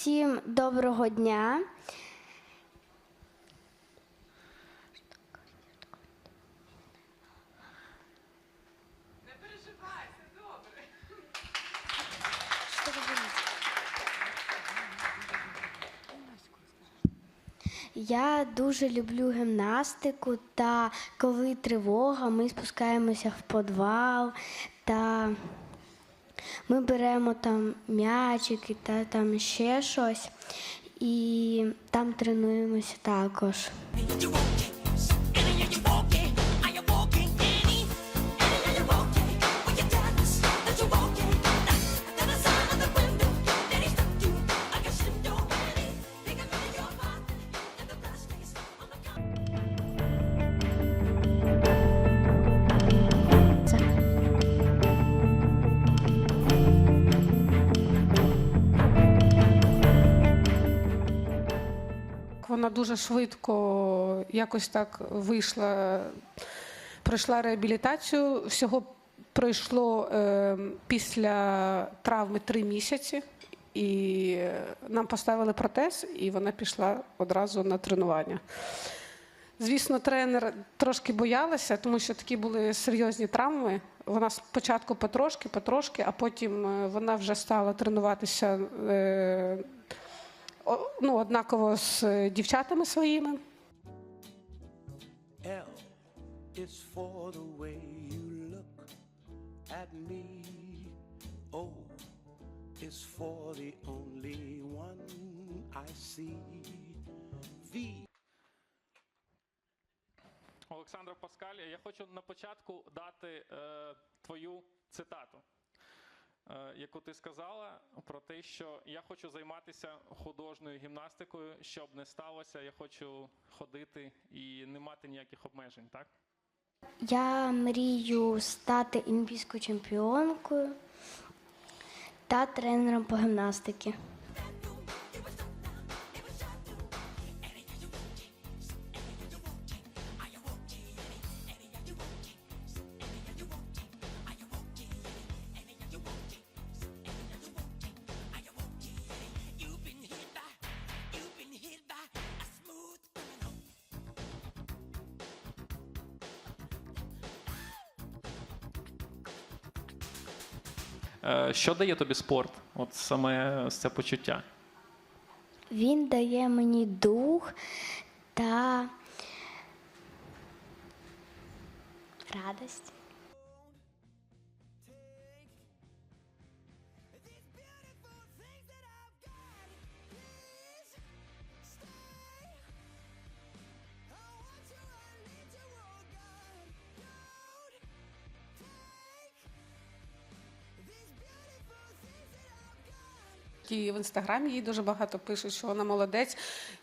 Всім доброго дня. Я дуже люблю гімнастику, та коли тривога, ми спускаємося в підвал та ми беремо там м'ячики та там ще щось, і там тренуємося також. Вона дуже швидко якось так вийшла, пройшла реабілітацію. Всього пройшло е, після травми три місяці, і нам поставили протез, і вона пішла одразу на тренування. Звісно, тренер трошки боялася, тому що такі були серйозні травми. Вона спочатку потрошки, потрошки, а потім е, вона вже стала тренуватися е, ну, однаково з е, дівчатами своїми. L is for the way you look at me. O is for the only one I see. V Олександра Паскалія, я хочу на початку дати е, твою цитату, яку ти сказала про те, що я хочу займатися художньою гімнастикою, щоб не сталося, я хочу ходити і не мати ніяких обмежень, так? Я мрію стати олімпійською чемпіонкою та тренером по гімнастиці. Що дає тобі спорт? От саме це почуття. Він дає мені дух та радість. І в інстаграмі їй дуже багато пишуть, що вона молодець,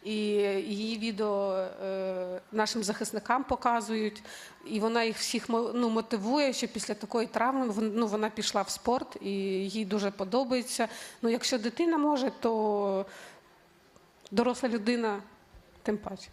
і її відео е, нашим захисникам показують, і вона їх всіх ну, мотивує, що після такої травми ну, вона пішла в спорт, і їй дуже подобається. Ну, якщо дитина може, то доросла людина тим паче.